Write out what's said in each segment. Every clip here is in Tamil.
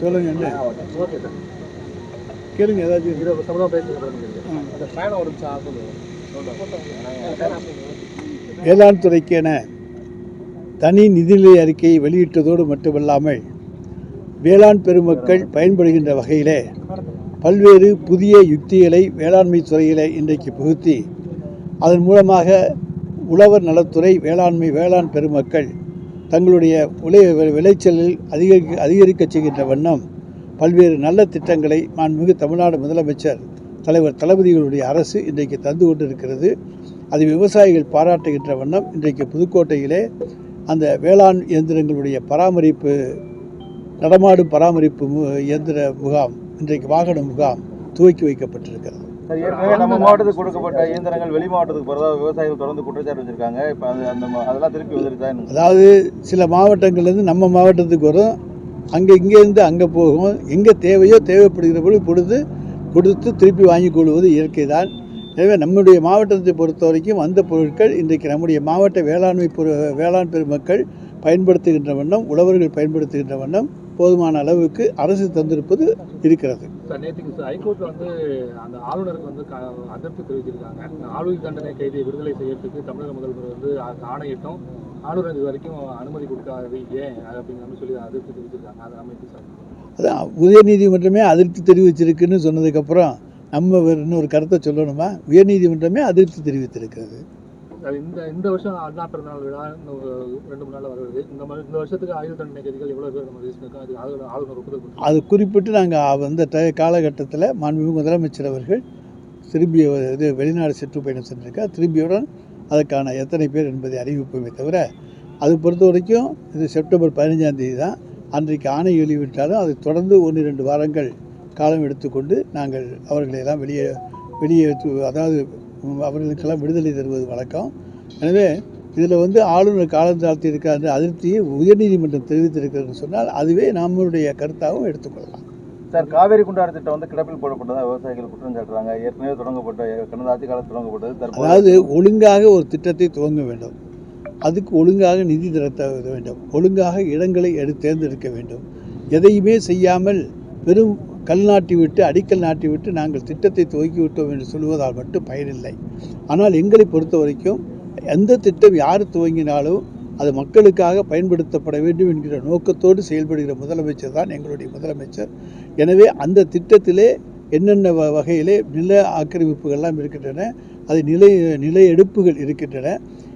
சொல்லுங்க என்ன? ஓகே. சார். கேளுங்க ஏதாச்சும். இதை சம்பந்தமாக பேசுகிறேன். அந்த ஒரு வேளாண் துறைக்கென தனி நிதிநிலை அறிக்கையை வெளியிட்டதோடு மட்டுமல்லாமல் வேளாண் பெருமக்கள் பயன்படுகின்ற வகையிலே பல்வேறு புதிய யுக்திகளை வேளாண்மை துறையிலே இன்றைக்கு புகுத்தி அதன் மூலமாக உழவர் நலத்துறை வேளாண்மை வேளாண் பெருமக்கள் தங்களுடைய உலை விளைச்சலில் அதிகரிக்க அதிகரிக்கச் செய்கின்ற வண்ணம் பல்வேறு நல்ல திட்டங்களை மாண்புமிகு தமிழ்நாடு முதலமைச்சர் தலைவர் தளபதிகளுடைய அரசு இன்றைக்கு தந்து கொண்டிருக்கிறது. அது விவசாயிகள் பாராட்டுகின்ற வண்ணம் இன்றைக்கு புதுக்கோட்டையிலே அந்த வேளாண் இயந்திரங்களுடைய பராமரிப்பு நடமாடும் பராமரிப்பு மு- இயந்திர முகாம் இன்றைக்கு வாகன முகாம் துவக்கி வைக்கப்பட்டிருக்கிறது. சார் ஏற்கனவே நம்ம மாவட்டத்துக்கு கொடுக்கப்பட்ட இயந்திரங்கள் வெளி மாவட்டத்துக்கு போகிறதா விவசாயிகள் தொடர்ந்து குற்றச்சாட்டு வச்சிருக்காங்க. இப்போ அது அந்த அதெல்லாம் திருப்பி வந்துருச்சா? அதாவது சில மாவட்டங்கள்லேருந்து நம்ம மாவட்டத்துக்கு வரும். அங்கே இங்கேருந்து அங்கே போகும். எங்கே தேவையோ தேவைப்படுகிற பொழுது கொடுத்து கொடுத்து திருப்பி வாங்கி கொள்வது இயற்கை தான். எனவே நம்முடைய மாவட்டத்தை பொறுத்த வரைக்கும் அந்த பொருட்கள் இன்றைக்கு நம்முடைய மாவட்ட வேளாண்மை பொரு வேளாண் பெருமக்கள் பயன்படுத்துகின்ற வண்ணம் உழவர்கள் பயன்படுத்துகின்ற வண்ணம் போதுமான அளவுக்கு அரசு தந்திருப்பது இருக்கிறது. சார் நேற்றுக்கு சார் வந்து அந்த ஆளுநருக்கு வந்து அதிருப்தி தெரிவிச்சிருக்காங்க. ஆளுநர் தண்டனை கைதியை விடுதலை செய்யறதுக்கு தமிழக முதல்வர் வந்து ஆ- ஆணையிட்டும் ஆளுநர் இது வரைக்கும் அனுமதி கொடுக்காது ஏன்? அப்படிங்கிற சொல்லி அதிருப்தி தெரிவிச்சிருக்காங்க. அதை நம்ம எப்படி சார். அதான் உயர்நீதிமன்றமே அதிருப்தி தெரிவிச்சிருக்குன்னு சொன்னதுக்கப்புறம் நம்ம இன்னொரு கருத்தை சொல்லணுமா? உயர்நீதிமன்றமே அதிருப்தி தெரிவித்திருக்கிறது. இந்த இந்த வருஷம் அண்ணா பிறந்தநாள் விழா ஒரு ரெண்டு மூணு நாள் வருது. இந்த மாதிரி இந்த வருஷத்துக்கு ஆயுத தண்டனை கைதிகள் எவ்வளோ பேர் நம்ம ஆளுநர் ஆளுநர் ஒப்புதல் அது குறிப்பிட்டு நாங்கள் அந்த காலகட்டத்தில் மாண்புமிகு முதலமைச்சர் அவர்கள் திரும்பி இது வெளிநாடு சுற்றுப்பயணம் சென்றிருக்கார். திரும்பியுடன் அதற்கான எத்தனை பேர் என்பதை அறிவிப்போமே தவிர அது பொறுத்த வரைக்கும் இது செப்டம்பர் பதினஞ்சாம் தேதி தான். அன்றைக்கு ஆணை வெளியிட்டாலும் அதை தொடர்ந்து ஒன்று இரண்டு வாரங்கள் காலம் எடுத்துக்கொண்டு நாங்கள் அவர்களை எல்லாம் வெளியே வெளியே அதாவது அவர்களுக்கெல்லாம் விடுதலை தருவது வழக்கம். எனவே இதில் வந்து ஆளுநர் காலம் தாழ்த்தி இருக்கார் அதிருப்தியை உயர்நீதிமன்றம் தெரிவித்திருக்கிறதுன்னு சொன்னால் அதுவே நம்மளுடைய கருத்தாகவும் எடுத்துக்கொள்ளலாம். சார் காவேரி குண்டாறு திட்டம் வந்து கிடப்பில் போடப்பட்டதா? விவசாயிகள் குற்றம் சாட்டுறாங்க. ஏற்கனவே தொடங்கப்பட்ட கடந்த ஆட்சி காலத்தில் தொடங்கப்பட்டது. அதாவது ஒழுங்காக ஒரு திட்டத்தை துவங்க வேண்டும். அதுக்கு ஒழுங்காக நிதி திரட்ட வேண்டும். ஒழுங்காக இடங்களை எடு தேர்ந்தெடுக்க வேண்டும். எதையுமே செய்யாமல் வெறும் கல் நாட்டி விட்டு அடிக்கல் நாட்டி விட்டு நாங்கள் திட்டத்தை துவக்கி விட்டோம் என்று சொல்வதால் மட்டும் பயனில்லை. ஆனால் எங்களை பொறுத்த வரைக்கும் எந்த திட்டம் யார் துவங்கினாலும் அது மக்களுக்காக பயன்படுத்தப்பட வேண்டும் என்கிற நோக்கத்தோடு செயல்படுகிற முதலமைச்சர் தான் எங்களுடைய முதலமைச்சர். எனவே அந்த திட்டத்திலே என்னென்ன வ- வகையிலே நில ஆக்கிரமிப்புகள்லாம் இருக்கின்றன அது நிலை நில எடுப்புகள் இருக்கின்றன.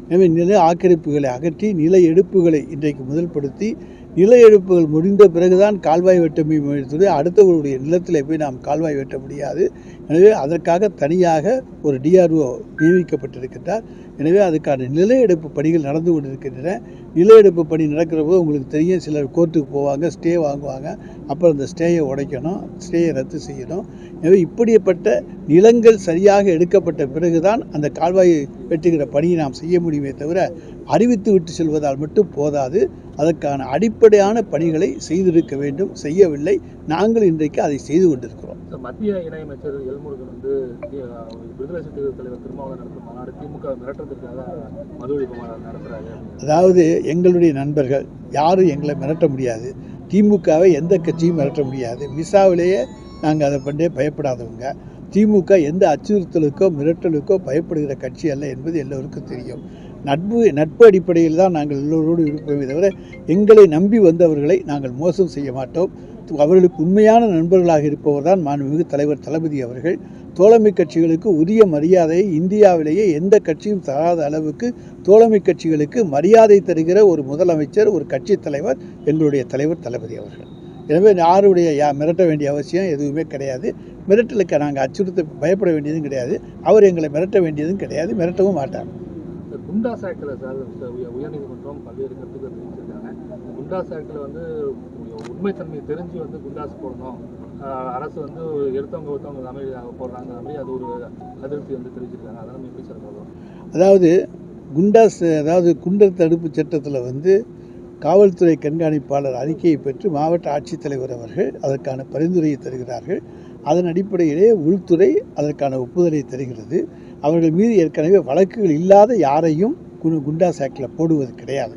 எனவே நில ஆக்கிரமிப்புகளை அகற்றி நில எடுப்புகளை இன்றைக்கு முதல்படுத்தி நில எழுப்புகள் முடிந்த பிறகுதான் கால்வாய் வெட்ட முடியும் அடுத்தவர்களுடைய நிலத்தில் போய் நாம் கால்வாய் வெட்ட முடியாது. எனவே அதற்காக தனியாக ஒரு டிஆர்ஓ நியமிக்கப்பட்டிருக்கின்றார். எனவே அதுக்கான நில எடுப்பு பணிகள் நடந்து கொண்டிருக்கின்றன. நில எடுப்பு பணி நடக்கிற போது உங்களுக்கு தெரியும் சிலர் கோர்ட்டுக்கு போவாங்க ஸ்டே வாங்குவாங்க. அப்புறம் அந்த ஸ்டேயை உடைக்கணும் ஸ்டேயை ரத்து செய்யணும். எனவே இப்படிப்பட்ட நிலங்கள் சரியாக எடுக்கப்பட்ட பிறகுதான் அந்த கால்வாய் வெட்டுகிற பணியை நாம் செய்ய முடியுமே தவிர அறிவித்து விட்டு செல்வதால் மட்டும் போதாது. அதற்கான அடிப்படையான பணிகளை செய்திருக்க வேண்டும். செய்யவில்லை. நாங்கள் இன்றைக்கு அதை செய்து கொண்டிருக்கிறோம். மத்திய இணையமைச்சர் எல்முருகன் வந்து விடுதலை சிறுத்தைகள் தலைவர் திருமாவளவன் நடத்தும் மாநாடு திமுக மிரட்டுறதுக்காக மது ஒழிப்பு மாநாடு. அதாவது எங்களுடைய நண்பர்கள் யாரும் எங்களை மிரட்ட முடியாது. திமுகவை எந்த கட்சியும் மிரட்ட முடியாது. மிசாவிலேயே நாங்கள் அதை பண்ணே பயப்படாதவங்க. திமுக எந்த அச்சுறுத்தலுக்கோ மிரட்டலுக்கோ பயப்படுகிற கட்சி அல்ல என்பது எல்லோருக்கும் தெரியும். நட்பு நட்பு அடிப்படையில் தான் நாங்கள் எல்லோரோடு இருப்போமே தவிர எங்களை நம்பி வந்தவர்களை நாங்கள் மோசம் செய்ய மாட்டோம். அவர்களுக்கு உண்மையான நண்பர்களாக இருப்பவர் தான் மாண்புமிகு தலைவர் தளபதி அவர்கள். தோழமை கட்சிகளுக்கு உரிய மரியாதையை இந்தியாவிலேயே எந்த கட்சியும் தராத அளவுக்கு தோழமை கட்சிகளுக்கு மரியாதை தருகிற ஒரு முதலமைச்சர் ஒரு கட்சி தலைவர் எங்களுடைய தலைவர் தளபதி அவர்கள். எனவே யாருடைய யா மிரட்ட வேண்டிய அவசியம் எதுவுமே கிடையாது. மிரட்டலுக்கு நாங்கள் அச்சுறுத்த பயப்பட வேண்டியதும் கிடையாது. அவர் எங்களை மிரட்ட வேண்டியதும் கிடையாது. மிரட்டவும் மாட்டார். குண்டாஸ் ஆக்டில் சார் உயர்நீதிமன்றம் பல்வேறு கருத்துக்கள் தெரிவிச்சிருக்காங்க குண்டாஸ் ஆக்டில் வந்து உண்மைத்தன்மை தெரிஞ்சு வந்து குண்டாஸ் போடணும். அரசு வந்து எடுத்தவங்க ஒருத்தவங்க போடுறாங்க அப்படி அது ஒரு அதிருப்தி வந்து தெரிவிச்சிருக்காங்க. அதெல்லாம் நம்ம எப்படி சார் அதாவது குண்டாஸ் அதாவது குண்டர் தடுப்பு சட்டத்தில் வந்து காவல்துறை கண்காணிப்பாளர் அறிக்கையை பெற்று மாவட்ட ஆட்சித்தலைவர் அவர்கள் அதற்கான பரிந்துரையை தருகிறார்கள். அதன் அடிப்படையிலே உள்துறை அதற்கான ஒப்புதலை தருகிறது. அவர்கள் மீது ஏற்கனவே வழக்குகள் இல்லாத யாரையும் கு- குண்டாஸ் ஆக்டில் போடுவது கிடையாது.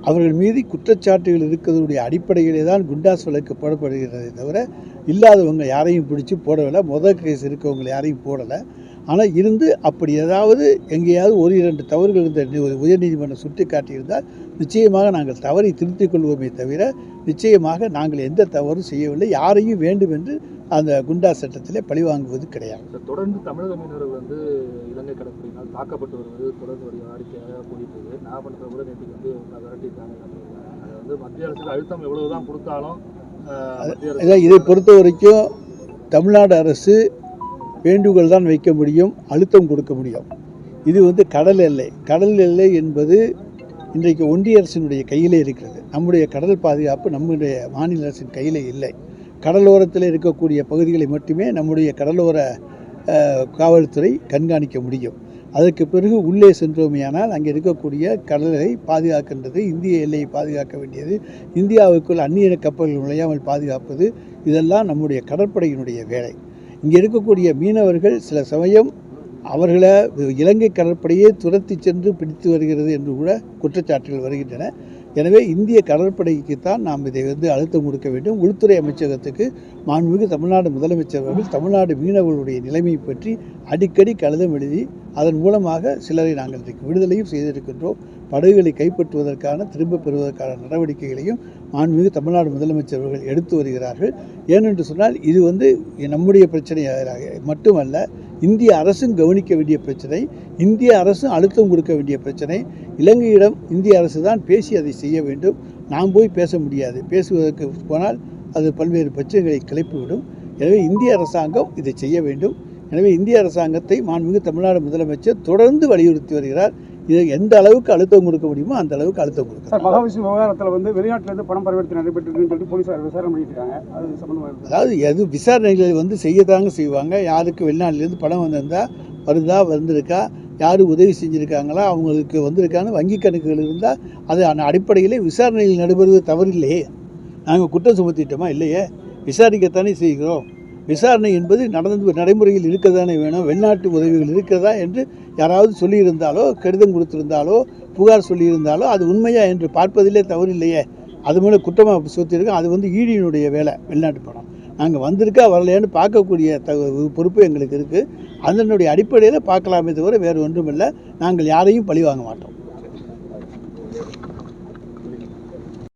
அவர்கள் மீது குற்றச்சாட்டுகள் இருக்கிறதுடைய அடிப்படையிலே தான் குண்டாஸ் வழக்கு போடப்படுகிறதே தவிர இல்லாதவங்க யாரையும் பிடிச்சி போடவில்லை. முதல் கேஸ் இருக்கவங்க யாரையும் போடலை. ஆனால் இருந்து அப்படி ஏதாவது எங்கேயாவது ஒரு இரண்டு தவறுகள் இருந்த உயர்நீதிமன்றம் சுட்டி காட்டியிருந்தால் நிச்சயமாக நாங்கள் தவறை திருத்திக் கொள்வோமே தவிர நிச்சயமாக நாங்கள் எந்த தவறும் செய்யவில்லை. யாரையும் வேண்டும் என்று அந்த குண்டா சட்டத்திலே பழிவாங்குவது கிடையாது. தொடர்ந்து தமிழக மீனவர்கள் வந்து இலங்கை கடற்படையினால் தாக்கப்பட்டு வருவது தொடர்ந்து ஒரு வாடிக்கையாக இருக்கு நாகப்பட்டினத்தில் கூட நேற்றுக்கு வந்து விரட்டிட்டாங்க. அது வந்து மத்திய அரசுக்கு அழுத்தம் எவ்வளவுதான் கொடுத்தாலும் இதை பொறுத்த வரைக்கும் தமிழ்நாடு அரசு வேண்டுகோள் தான் வைக்க முடியும் அழுத்தம் கொடுக்க முடியும். இது வந்து கடல் எல்லை. கடல் எல்லை என்பது இன்றைக்கு ஒன்றிய அரசினுடைய கையிலே இருக்கிறது. நம்முடைய கடல் பாதுகாப்பு நம்முடைய மாநில அரசின் கையிலே இல்லை. கடலோரத்தில் இருக்கக்கூடிய பகுதிகளை மட்டுமே நம்முடைய கடலோர காவல்துறை கண்காணிக்க முடியும். அதற்கு பிறகு உள்ளே சென்றோமேயானால் அங்கே இருக்கக்கூடிய கடலை பாதுகாக்கின்றது இந்திய எல்லையை பாதுகாக்க வேண்டியது இந்தியாவுக்குள் அந்நிய கப்பல்கள் நுழையாமல் பாதுகாப்பது இதெல்லாம் நம்முடைய கடற்படையினுடைய வேலை. இங்கே இருக்கக்கூடிய மீனவர்கள் சில சமயம் அவர்களை இலங்கை கடற்படையே துரத்தி சென்று பிடித்து வருகிறது என்று கூட குற்றச்சாட்டுகள் வருகின்றன. எனவே இந்திய கடற்படைக்கு தான் நாம் இதை வந்து அழுத்தம் கொடுக்க வேண்டும். உள்துறை அமைச்சகத்துக்கு மாண்புமிகு தமிழ்நாடு முதலமைச்சர் அவர்கள் தமிழ்நாடு மீனவர்களுடைய நிலைமையை பற்றி அடிக்கடி கடிதம் எழுதி அதன் மூலமாக சிலரை நாங்கள் விடுதலையும் செய்திருக்கின்றோம். படகுகளை கைப்பற்றுவதற்கான திரும்ப பெறுவதற்கான நடவடிக்கைகளையும் மாண்புமிகு தமிழ்நாடு முதலமைச்சர் அவர்கள் எடுத்து வருகிறார்கள். ஏனென்று சொன்னால் இது வந்து நம்முடைய பிரச்சனையாக மட்டுமல்ல இந்திய அரசும் கவனிக்க வேண்டிய பிரச்சனை இந்திய அரசும் அழுத்தம் கொடுக்க வேண்டிய பிரச்சனை. இலங்கையிடம் இந்திய அரசு தான் பேசி அதை செய்ய வேண்டும். நாம் போய் பேச முடியாது. பேசுவதற்கு போனால் அது பல்வேறு பிரச்சனைகளை கிளப்பிவிடும். எனவே இந்திய அரசாங்கம் இதை செய்ய வேண்டும். எனவே இந்திய அரசாங்கத்தை மாண்புமிகு தமிழ்நாடு முதலமைச்சர் தொடர்ந்து வலியுறுத்தி வருகிறார். இதை எந்த அளவுக்கு அழுத்தம் கொடுக்க முடியுமோ அந்த அளவுக்கு அழுத்தம் கொடுக்கிறார் சார் மகாவிஷ்ணு விவகாரத்தில் வந்து வெளிநாட்டிலேருந்து பணம் பரிவர்த்தனை நடைபெற்றிருக்குன்னு சொல்லிட்டு போலீஸார் விசாரணை பண்ணிட்டு அது சம்பந்தமாக இருக்கு? அதாவது எது விசாரணைகளை வந்து செய்யத்தாங்க செய்வாங்க. யாருக்கு வெளிநாட்டிலேருந்து பணம் வந்திருந்தா வருதா வந்திருக்கா யார் உதவி செஞ்சுருக்காங்களா அவங்களுக்கு வந்திருக்கான்னு வங்கி கணக்குகள் இருந்தால் அது அடிப்படையில் விசாரணைகள் நடைபெறுவது தவறில்லையே. நாங்கள் குற்றம் சுமத்திட்டோமா? இல்லையே. விசாரிக்கத்தானே செய்கிறோம். விசாரணை என்பது நடந்து நடைமுறையில் இருக்கத்தானே வேணும்? வெளிநாட்டு உதவிகள் இருக்கிறதா என்று யாராவது சொல்லியிருந்தாலோ கடிதம் கொடுத்திருந்தாலோ புகார் சொல்லியிருந்தாலோ அது உண்மையா என்று பார்ப்பதிலே தவறில்லையே. அது மேலே குற்றமாக சுற்றிருக்கோம் அது வந்து ஈடியினுடைய வேலை வெளிநாட்டு பணம். நாங்கள் வந்திருக்கா வரலையான்னு பார்க்கக்கூடிய த பொறுப்பு எங்களுக்கு இருக்குது அதனுடைய அடிப்படையில் பார்க்கலாமே தவிர வேறு ஒன்றுமில்லை. நாங்கள் யாரையும் பழி வாங்க மாட்டோம்.